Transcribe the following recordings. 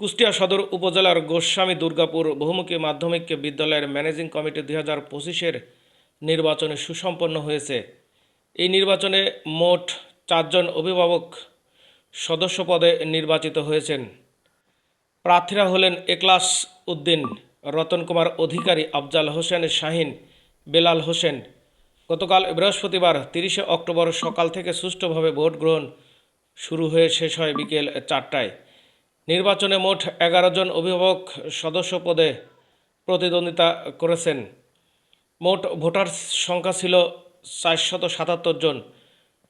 কুষ্টিয়া সদর উপজেলার গোস্বামী দুর্গাপুর বহুমুখী মাধ্যমিক বিদ্যালয়ের ম্যানেজিং কমিটি দুই হাজার পঁচিশের নির্বাচনে সুসম্পন্ন হয়েছে। এই নির্বাচনে মোট চারজন অভিভাবক সদস্য পদে নির্বাচিত হয়েছেন। প্রার্থীরা হলেন একলাস উদ্দিন, রতন কুমার অধিকারী, আফজাল হোসেন শাহিন, বেলাল হোসেন। গতকাল বৃহস্পতিবার তিরিশে অক্টোবর সকাল থেকে সুষ্ঠুভাবে ভোট গ্রহণ শুরু হয়ে শেষ হয় বিকেল চারটায়। নির্বাচনে মোট এগারো জন অভিভাবক সদস্য পদে প্রতিদ্বন্দ্বিতা করেছেন। মোট ভোটার সংখ্যা ছিল চারশত সাতাত্তর জন।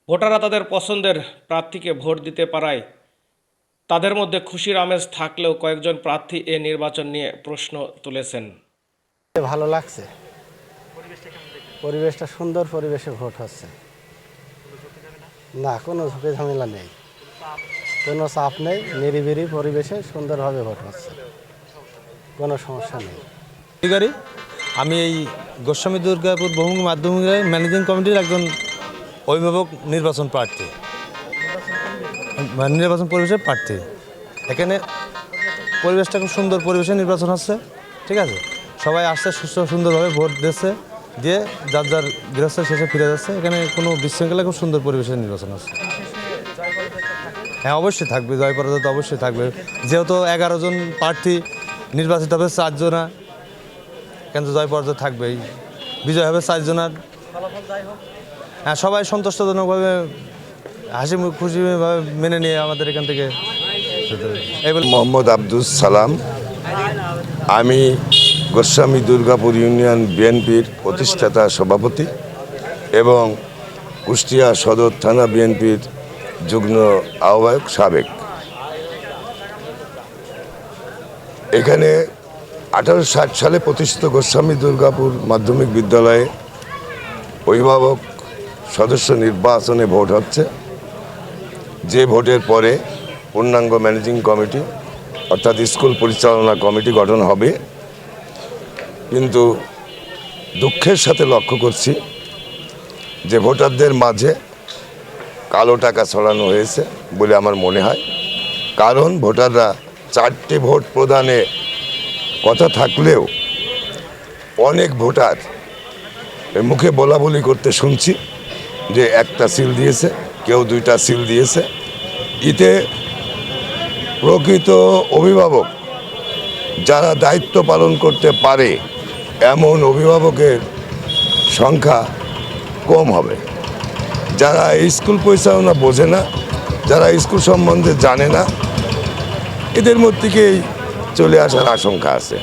ভোটাররা তাদের পছন্দের প্রার্থীকে ভোট দিতে পারায়। তাদের মধ্যে খুশির আমেজ থাকলেও কয়েকজন প্রার্থী এ নির্বাচন নিয়ে প্রশ্ন তুলেছেন। ভালো লাগছে। পরিবেশটা সুন্দর পরিবেশে ভোট হচ্ছে। না, কোনো ঝুঁকি ঝামেলা নেই। কোনো চাপ নেই নিরিবিরি পরিবেশে সুন্দরভাবে ভোট হচ্ছে। কোনো সমস্যা নেই। অধিকারী, আমি এই গোস্বামী দুর্গাপুর বহুমুখী মাধ্যমিক ম্যানেজিং কমিটির একজন অভিভাবক নির্বাচন প্রার্থী। মানে নির্বাচন পরিবেশের প্রার্থী। এখানে পরিবেশটা খুব সুন্দর পরিবেশে নির্বাচন হচ্ছে, ঠিক আছে? সবাই আসছে, সুস্থ, সুন্দরভাবে ভোট দিচ্ছে, দিয়ে যার যার গৃহস্থ শেষে ফিরে যাচ্ছে। এখানে কোনো বিশৃঙ্খলা, খুব সুন্দর পরিবেশে নির্বাচন হচ্ছে। হ্যাঁ অবশ্যই থাকবে, জয় পরাজয় তো অবশ্যই থাকবে। যেহেতু এগারো জন প্রার্থী, নির্বাচিত হবে চারজনা কিন্তু জয় পরাজয় থাকবেই। বিজয় হবে চারজনার হ্যাঁ সবাই সন্তুষ্টজনকভাবে হাসি খুশিভাবে মেনে নিয়ে আমাদের এখান থেকে। মোহাম্মদ আব্দুল সালাম। আমি গোস্বামী দুর্গাপুর ইউনিয়ন বিএনপির প্রতিষ্ঠাতা সভাপতি এবং কুষ্টিয়া সদর থানা বিএনপির যুগ্ম আহ্বায়ক সাবেক। এখানে আঠারোশো ষাট সালে প্রতিষ্ঠিত গোস্বামী দুর্গাপুর মাধ্যমিক বিদ্যালয়ে অভিভাবক সদস্য নির্বাচনে ভোট হচ্ছে। যে ভোটের পরে পূর্ণাঙ্গ ম্যানেজিং কমিটি অর্থাৎ স্কুল পরিচালনা কমিটি গঠন হবে। কিন্তু দুঃখের সাথে লক্ষ্য করছি যে ভোটারদের মাঝে কালো টাকা ছড়ানো হয়েছে বলে আমার মনে হয়। কারণ ভোটাররা চারটি ভোট প্রদানে কথা থাকলেও অনেক ভোটার মুখে বলা বলি করতে শুনছি যে একটা সিল দিয়েছে, কেউ দুইটা সিল দিয়েছে। এতে প্রকৃত অভিভাবক যারা দায়িত্ব পালন করতে পারে, এমন অভিভাবকের সংখ্যা কম হবে। যারা স্কুল পরিচালনা বোঝে না, যারা স্কুল সম্বন্ধে জানে না, এদের মধ্যে থেকেই চলে আসার আশঙ্কা আছে।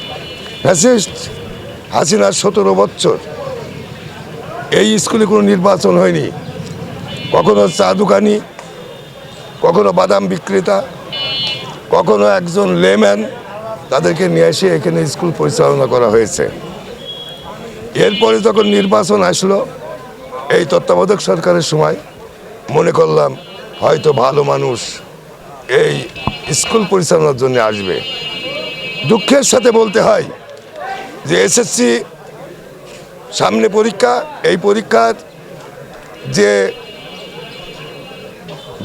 ফ্যাসিস্ট হাসিনার সতেরো বছর। এই স্কুলে কোনো নির্বাচন হয়নি। কখনো চা দোকানি কখনো বাদাম বিক্রেতা, কখনো একজন লেম্যান তাদেরকে নিয়ে এসে এখানে স্কুল পরিচালনা করা হয়েছে। এরপরে যখন নির্বাচন আসলো এই তত্ত্বাবধায়ক সরকারের সময় মনে করলাম হয়তো ভালো মানুষ এই স্কুল পরিচালনার জন্য আসবে। দুঃখের সাথে বলতে হয় যে এসএসসি সামনে পরীক্ষা, এই পরীক্ষার যে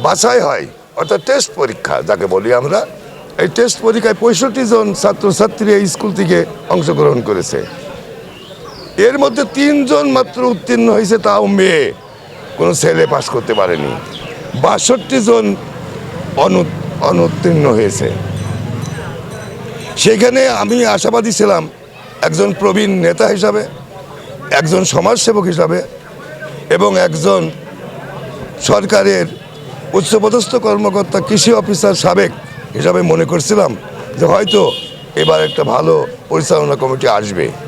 বাছাই হয়, অর্থাৎ টেস্ট পরীক্ষা, যাকে বলি আমরা, এই টেস্ট পরীক্ষায় পঁয়ষট্টি জন ছাত্রছাত্রী এই স্কুল থেকে অংশগ্রহণ করেছে। এর মধ্যে তিনজন মাত্র উত্তীর্ণ হয়েছে, তাও মেয়ে। কোনো ছেলে পাশ করতে পারেনি। বাষট্টি জন অনু, অনুত্তীর্ণ হয়েছে। সেখানে আমি আশাবাদী ছিলাম, একজন প্রবীণ নেতা হিসাবে, একজন সমাজসেবক হিসাবে এবং একজন সরকারের উচ্চপদস্থ কর্মকর্তা, কৃষি অফিসার সাবেক হিসাবে মনে করছিলাম যে হয়তো এবার একটা ভালো পরিচালনা কমিটি আসবে।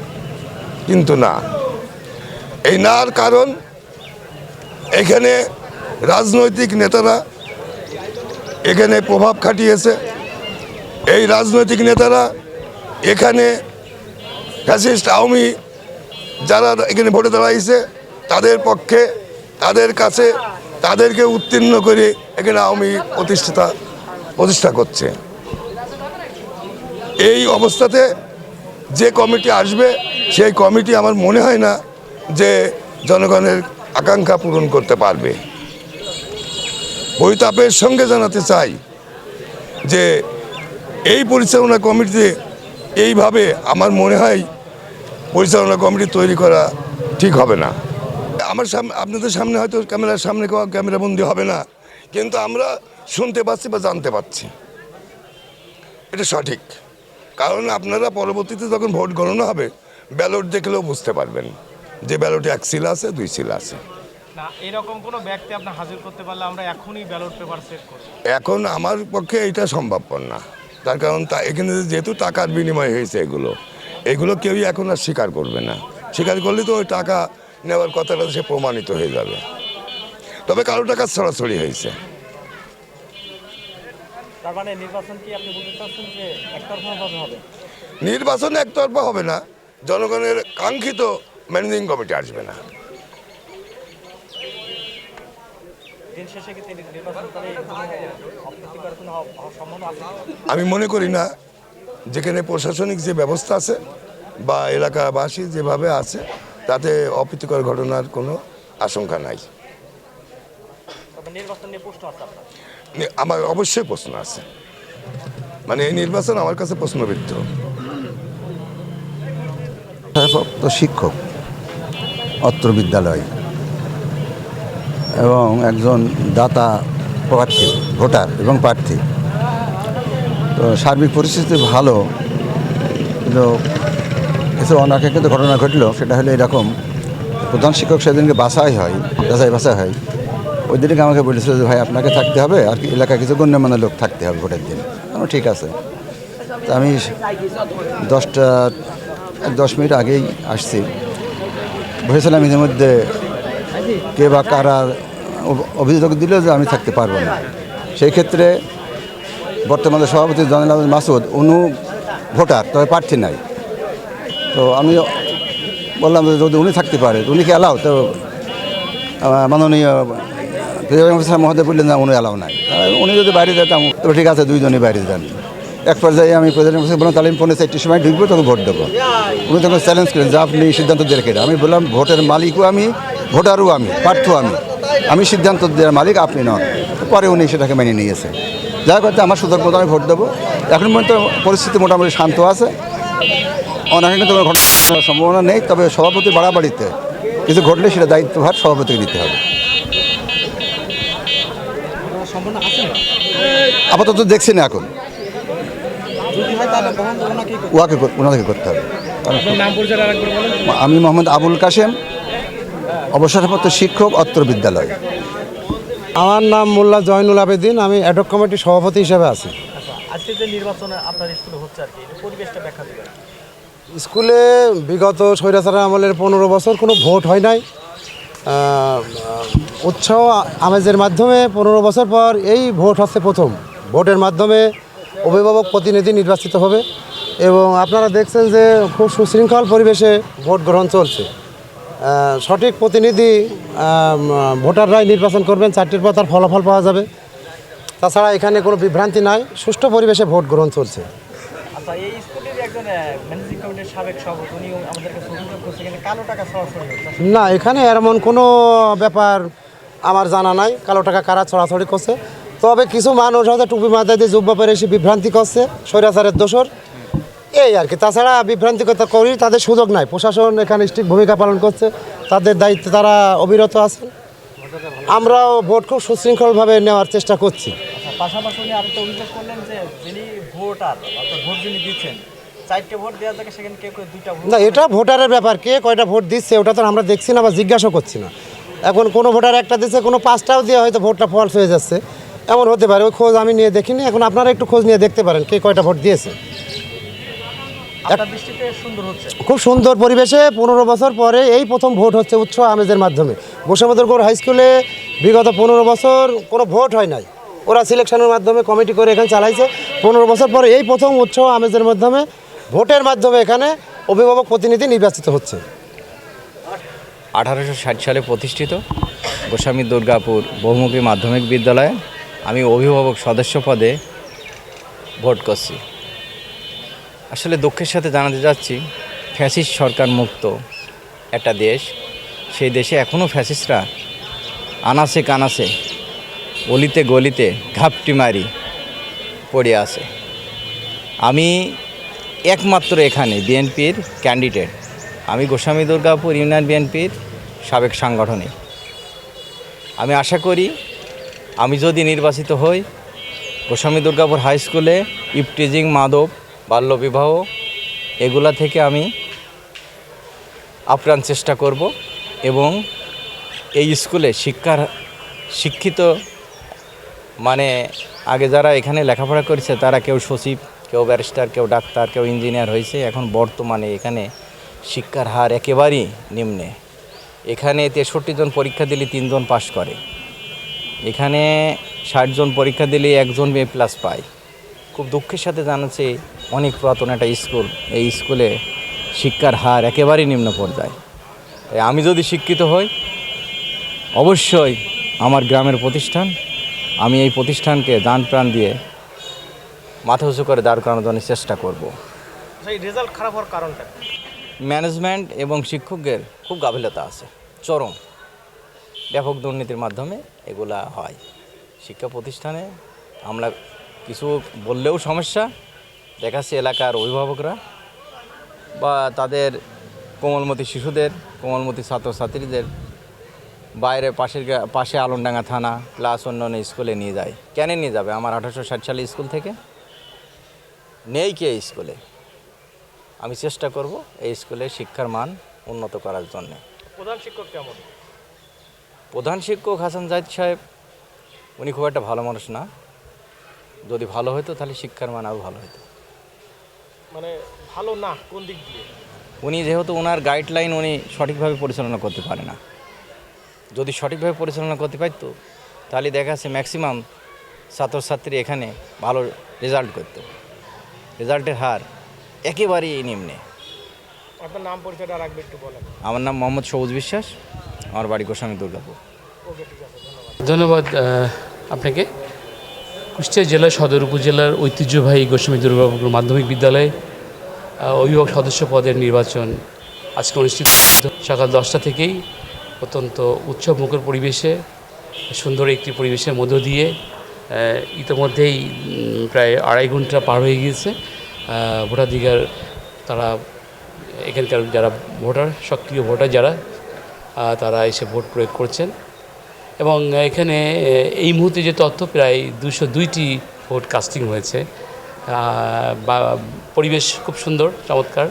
কিন্তু না। এই নার কারণ, এখানে রাজনৈতিক নেতারা এখানে প্রভাব খাটিয়েছে। এই রাজনৈতিক নেতারা এখানে ফ্যাসিস্ট আওয়ামী যারা এখানে ভোটে দাঁড়াইছে, তাদের পক্ষে, তাদের কাছে, তাদেরকে উত্তীর্ণ করে এখানে আওয়ামী প্রতিষ্ঠাতা প্রতিষ্ঠা করছে। এই অবস্থাতে যে কমিটি আসবে, সেই কমিটি আমার মনে হয় না যে জনগণের আকাঙ্ক্ষা পূরণ করতে পারবে। বৈতাপের সঙ্গে জানাতে চাই যে এই পরিচালনা কমিটিতে এইভাবে আমার মনে হয় পরিচালনা কমিটি তৈরি করা ঠিক হবে না। আমার সামনে আপনাদের সামনে হয়তো ক্যামেরার সামনে ক্যামেরাবন্দি হবে না, কিন্তু আমরা শুনতে পাচ্ছি বা জানতে পাচ্ছি এটা সঠিক। কারণ আপনারা পরবর্তীতে যখন ভোট গণনা হবে ব্যালট দেখলেও বুঝতে পারবেন যে ব্যালটে এক সিল আছে দুই সিল আছে। না এরকম কোনো ব্যক্তি আপনি হাজির করতে পারলে আমরা এখনই ব্যালট পেপার চেক করব। এখন আমার পক্ষে এটা সম্ভবপর না। তার কারণ তা এখানে যেহেতু টাকার বিনিময় হয়েছে এগুলো এগুলো কেউই এখন আর স্বীকার করবে না। স্বীকার করলে তো ওই টাকা নেওয়ার কথাটা সে প্রমাণিত হয়ে যাবে। তবে কারও টাকা ছড়াছড়ি হয়েছে। তার মানে নির্বাচন কি আপনি বলতে চাচ্ছেন যে একতরফাভাবে হবে? নির্বাচন একতরফা হবে না জনগণের কাঙ্ক্ষিত ম্যানেজিং কমিটি আসবে না। আমি মনে করি না যেখানে প্রশাসনিক যে ব্যবস্থা আছে বা এলাকাবাসী যেভাবে আছে তাতে অপ্রীতিকর ঘটনার কোনো আশঙ্কা নাই। নির্বাচন নিয়ে প্রশ্ন আছে আপনার। আমার অবশ্যই প্রশ্ন আছে। মানে এই নির্বাচন আমার কাছে প্রশ্নবিদ্ধ। শিক্ষক, অত্র বিদ্যালয়, এবং একজন দাতা প্রার্থী, ভোটার এবং প্রার্থী। তো সার্বিক পরিস্থিতি ভালো, কিন্তু এছাড়া অনাকাঙ্ক্ষিত ঘটনা ঘটলো সেটা হলো এরকম। প্রধান শিক্ষক সেদিনকে বাসাই হয় যাচাই বাসাই হয়। ওই দিনকে আমাকে বলেছিল যে, ভাই, আপনাকে থাকতে হবে, আর কি এলাকায় কিছু গণ্যমান্য লোক থাকতে হবে ভোটের দিন। আমার ঠিক আছে। তা আমি দশটা এক দশ মিনিট আগেই আসছি। ভেবেছিলাম এদের মধ্যে কে বা কারা অভিযোগ দিল যে, আমি থাকতে পারব না। সেই ক্ষেত্রে বর্তমানে সভাপতি আহমেদ মাসুদ, উনু ভোটার, তবে প্রার্থী নাই। তো আমি বললাম যদি উনি থাকতে পারে উনি কি এলাও তো মাননীয় অফিসার মহোদয় বললেন, না, উনি এলাও নাই। উনি যদি বাইরে যেতাম তো ঠিক আছে, দুইজনই বাইরে যান। এক পর্যায়ে আমি প্রেসিডেন্ট বললাম, তাহলে আমি পনেরো চারটির সময় ঢুকবো তখন ভোট দেবো। উনি তখন চ্যালেঞ্জ করেন, যে আপনি সিদ্ধান্ত দিয়ে। আমি বললাম, ভোটের মালিকও আমি, ভোটারও আমি প্রার্থীও আমি। আমি সিদ্ধান্ত দেওয়ার মালিক, আপনি নন। পরে উনি সেটাকে মেনে নিয়েছে। যাই করতে আমার সুযোগ মতো আমি ভোট দেবো। এখন পর্যন্ত পরিস্থিতি মোটামুটি শান্ত আছে। অনেক কিন্তু কোনো ঘটনার সম্ভাবনা নেই, তবে সভাপতি বাড়াবাড়িতে কিছু ঘটলে সেটা দায়িত্বভার সভাপতিকে নিতে হবে সম্ভাবনা আছে আপাতত দেখছি না এখন। ওনাকে ওয়াকে ওনাদেরকে করতে হবে। আমি মোহাম্মদ আবুল কাশেম অবসরপ্রাপ্ত শিক্ষক অত্র বিদ্যালয়। আমার নাম মোল্লা জয়নুল আবেদিন আমি অ্যাডক কমিটির সভাপতি হিসেবে আছি। আচ্ছা আজকে যে নির্বাচন আপনার স্কুলে হচ্ছে আর কি পরিবেশটা ব্যাখ্যা দেবেন। স্কুলে বিগত স্বৈরাচার আমলের পনেরো বছর কোনো ভোট হয় নাই। উৎসাহ আমেজের মাধ্যমে পনেরো বছর পর এই ভোট হচ্ছে প্রথম। ভোটের মাধ্যমে অভিভাবক প্রতিনিধি নির্বাচিত হবে এবং আপনারা দেখছেন যে খুব সুশৃঙ্খল পরিবেশে ভোট গ্রহণ চলছে। সঠিক প্রতিনিধি ভোটাররাই নির্বাচন করবেন চারটির পর তার ফলাফল পাওয়া যাবে। তাছাড়া এখানে কোনো বিভ্রান্তি নাই সুষ্ঠু পরিবেশে ভোট গ্রহণ চলছে। আচ্ছা না এখানে এমন কোনো ব্যাপার আমার জানা নাই কালো টাকা কারা ছড়াছড়ি করছে। তবে কিছু মানুষ হয়তো টুপি মাথায় দিয়ে জুব্বা পরে এসে বিভ্রান্তি করছে স্বৈরাচারের দোষর। এই আর কি তাছাড়া বিভ্রান্তিকতা করি তাদের সুযোগ নাই। প্রশাসন এখানে স্ট্রিক্ট ভূমিকা পালন করছে তাদের দায়িত্বে তারা অবিরত আছেন। আমরাও ভোট খুব সুশৃঙ্খলভাবে নেওয়ার চেষ্টা করছি। আচ্ছা পাশাপাশি উনি আরেকটা অভিযোগ করলেন যে যিনি ভোটার অর্থাৎ ভোট যিনি দিচ্ছেন চারটে ভোট দেওয়া থাকে সেখানে কেউ কেউ দুইটা ভোট না এটা ভোটারের ব্যাপার কে কয়টা ভোট দিচ্ছে ওটা তো আমরা দেখছি না বা জিজ্ঞাসা করছি না। এখন কোনো ভোটার একটা দিচ্ছে কোনো পাঁচটাও দিয়ে হয়তো ভোটটা ফলস হয়ে যাচ্ছে। এমন হতে পারে ওই খোঁজ আমি নিয়ে দেখিনি। এখন আপনারা একটু খোঁজ নিয়ে দেখতে পারেন কে কয়টা ভোট দিয়েছে। আপনার দৃষ্টিতে সুন্দর হচ্ছে। খুব সুন্দর পরিবেশে পনেরো বছর পরে এই প্রথম ভোট হচ্ছে উৎস আমেজের মাধ্যমে। গোসামদরগড় হাই স্কুলে বিগত পনেরো বছর কোনো ভোট হয় নাই। ওরা সিলেকশনের মাধ্যমে কমিটি করে এখানে চালাইছে। পনেরো বছর পরে এই প্রথম উৎস আমেজের মাধ্যমে ভোটের মাধ্যমে এখানে অভিভাবক প্রতিনিধি নির্বাচিত হচ্ছে। আঠারোশো ষাট সালে প্রতিষ্ঠিত গোস্বামী দুর্গাপুর বহুমুখী মাধ্যমিক বিদ্যালয়ে। আমি অভিভাবক সদস্য পদে ভোট করছি। আসলে দুঃখের সাথে জানাতে যাচ্ছি ফ্যাসিস্ট সরকার মুক্ত একটা দেশ। সেই দেশে এখনও ফ্যাসিস্টরা আনাসে কানাসে অলিতে গলিতে ঘাপটি মারি পড়ে আছে। আমি একমাত্র এখানে বিএনপির ক্যান্ডিডেট। আমি গোস্বামী দুর্গাপুর ইউনিয়ন বিএনপির সাবেক সাংগঠনিক। আমি আশা করি আমি যদি নির্বাচিত হই, গোস্বামী দুর্গাপুর হাই স্কুলে ইপটিজিং মাদক বাল্যবিবাহ এগুলা থেকে আমি আপ্রাণ চেষ্টা করব এবং এই স্কুলে শিক্ষার, শিক্ষিত মানে আগে যারা এখানে লেখাপড়া করেছে, তারা কেউ সচিব, কেউ ব্যারিস্টার কেউ ডাক্তার, কেউ ইঞ্জিনিয়ার হয়েছে। এখন বর্তমানে এখানে শিক্ষার হার একেবারেই নিম্নে। এখানে তেষট্টি জন পরীক্ষা দিলে তিনজন পাশ করে। এখানে ষাট জন পরীক্ষা দিলে একজন এ প্লাস পায়। খুব দুঃখের সাথে জানাচ্ছে অনেক পুরাতন একটা স্কুল এই স্কুলে শিক্ষার হার একেবারেই নিম্ন পর্যায়ে। তাই আমি যদি শিক্ষিত হই অবশ্যই আমার গ্রামের প্রতিষ্ঠান আমি এই প্রতিষ্ঠানকে দান প্রাণ দিয়ে মাথা উঁচু করে দাঁড় করানোর জন্য চেষ্টা করব। সেই রেজাল্ট খারাপ হওয়ার কারণটা? ম্যানেজমেন্ট এবং শিক্ষকদের খুব গাফিলতা আছে চরম। ব্যাপক দুর্নীতির মাধ্যমে এগুলা হয়। শিক্ষা প্রতিষ্ঠানে আমরা কিছু বললেও সমস্যা, দেখাচ্ছে এলাকার অভিভাবকরা বা তাদের কোমলমতি শিশুদের, কোমলমতি ছাত্রছাত্রীদের বাইরে পাশের পাশে আলমডাঙ্গা থানা প্লাস অন্যান্য স্কুলে নিয়ে যায়। কেন নিয়ে যাবে? আমার আঠারোশো ষাট সালে স্কুল থেকে? নেই কে স্কুলে। আমি চেষ্টা করব এই স্কুলে শিক্ষার মান উন্নত করার জন্য। প্রধান শিক্ষক কেমন? প্রধান শিক্ষক হাসান জাহিদ সাহেব উনি খুব একটা ভালো মানুষ না। যদি ভালো হতো তাহলে শিক্ষার মান আরও ভালো হতো মানে ভালো না কোন দিক দিয়ে? উনি যেহেতু ওনার গাইডলাইন উনি সঠিকভাবে পরিচালনা করতে পারে না। যদি সঠিকভাবে পরিচালনা করতে পারতো তাহলে দেখা যাচ্ছে ম্যাক্সিমাম ছাত্রছাত্রী এখানে ভালো রেজাল্ট করতো। রেজাল্টের হার একেবারেই নিম্নে। আপনার নাম পরিচয়টা রাখবে একটু বলেন। আমার নাম মোহাম্মদ সবুজ বিশ্বাস। আমার বাড়ি গোস্বামী দুর্গাপুর। ধন্যবাদ আপনাকে। কুষ্টিয়া জেলা সদর উপজেলার ঐতিহ্যবাহী গোস্বামী দুর্গাপুর মাধ্যমিক বিদ্যালয়ে অভিভাবক সদস্য পদের নির্বাচন আজকে অনুষ্ঠিত সকাল দশটা থেকেই অত্যন্ত উৎসব মুখর পরিবেশে, সুন্দর একটি পরিবেশের মধ্য দিয়ে ইতিমধ্যেই প্রায় আড়াই ঘণ্টা পার হয়ে গিয়েছে। ভোটাধিকার তারা, এখানকার যারা ভোটার, সক্রিয় ভোটার যারা তারা এসে ভোট প্রয়োগ করছেন। এবং এখানে এই মুহূর্তে যে তথ্য, প্রায় দুশো দুইটি ভোট কাস্টিং হয়েছে। বা, পরিবেশ খুব সুন্দর, চমৎকার।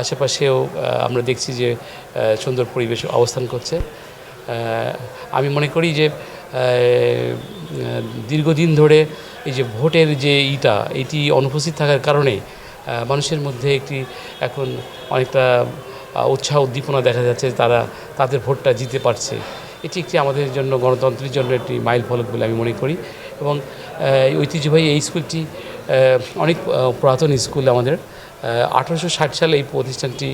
আশেপাশেও আমরা দেখছি যে সুন্দর পরিবেশ অবস্থান করছে। আমি মনে করি যে দীর্ঘদিন ধরে এই যে ভোটের যে ইটা, এটি অনুপস্থিত থাকার কারণে মানুষের মধ্যে একটি এখন অনেকটা উৎসাহ উদ্দীপনা দেখা যাচ্ছে তারা তাদের ভোটটা জিতে পারছে। এটি একটি আমাদের জন্য, গণতন্ত্রের জন্য একটি মাইল ফলক বলে আমি মনে করি এবং ঐতিহ্যবাহী এই স্কুলটি অনেক পুরাতন স্কুল আমাদের। আঠারোশো ষাট সালে এই প্রতিষ্ঠানটি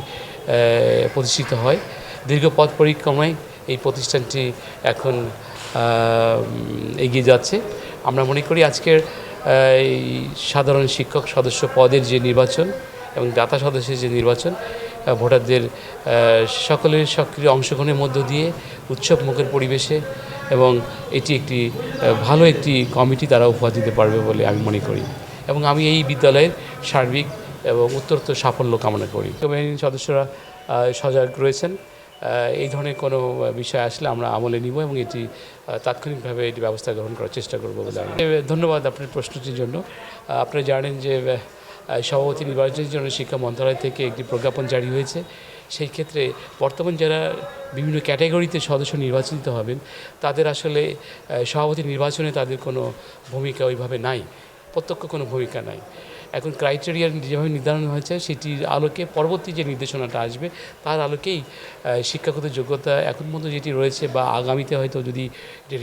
প্রতিষ্ঠিত হয়। দীর্ঘ পথ পরিক্রমায় এই প্রতিষ্ঠানটি এখন এগিয়ে যাচ্ছে। আমরা মনে করি আজকের এই সাধারণ শিক্ষক সদস্য পদের যে নির্বাচন এবং দাতা সদস্যের যে নির্বাচন ভোটারদের সকলের সক্রিয় অংশগ্রহণের মধ্য দিয়ে উৎসব মুখের পরিবেশে এবং এটি একটি ভালো একটি কমিটি তারা উপহার দিতে পারবে বলে আমি মনে করি এবং আমি এই বিদ্যালয়ের সার্বিক এবং উত্তরোত্তর সাফল্য কামনা করি। কমিটির সদস্যরা সজাগ রয়েছেন। এই ধরনের কোনো বিষয় আসলে আমরা আমলে নিব এবং এটি তাৎক্ষণিকভাবে এটি ব্যবস্থা গ্রহণ করার চেষ্টা করব বলে ধন্যবাদ আপনার প্রশ্নটির জন্য। আপনারা জানেন যে সভাপতি নির্বাচনের জন্য শিক্ষা মন্ত্রণালয় থেকে একটি প্রজ্ঞাপন জারি হয়েছে। সেই ক্ষেত্রে বর্তমান যারা বিভিন্ন ক্যাটাগরিতে সদস্য নির্বাচিত হবেন, তাদের আসলে সভাপতি নির্বাচনে তাদের কোনো ভূমিকা ওইভাবে নাই, প্রত্যক্ষ কোনো ভূমিকা নাই। এখন ক্রাইটেরিয়া যেভাবে নির্ধারণ হয়েছে, সেটির আলোকে পরবর্তী যে নির্দেশনাটা আসবে, তার আলোকেই শিক্ষাগত যোগ্যতা এখন পর্যন্ত যেটি রয়েছে বা আগামীতে হয়তো যদি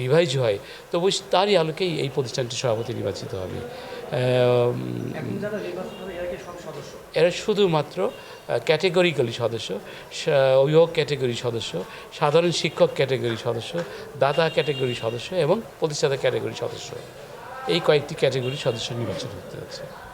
রিভাইজ হয়, তবু তারই আলোকেই এই প্রতিষ্ঠানটি সভাপতি নির্বাচিত হবে। এরা শুধুমাত্র ক্যাটেগরিক্যালি সদস্য অভিভাবক ক্যাটেগরি সদস্য সাধারণ শিক্ষক ক্যাটেগরি সদস্য দাতা ক্যাটেগরি সদস্য এবং প্রতিষ্ঠাতা ক্যাটেগরি সদস্য। এই কয়েকটি ক্যাটেগরি সদস্য নির্বাচন হতে হচ্ছে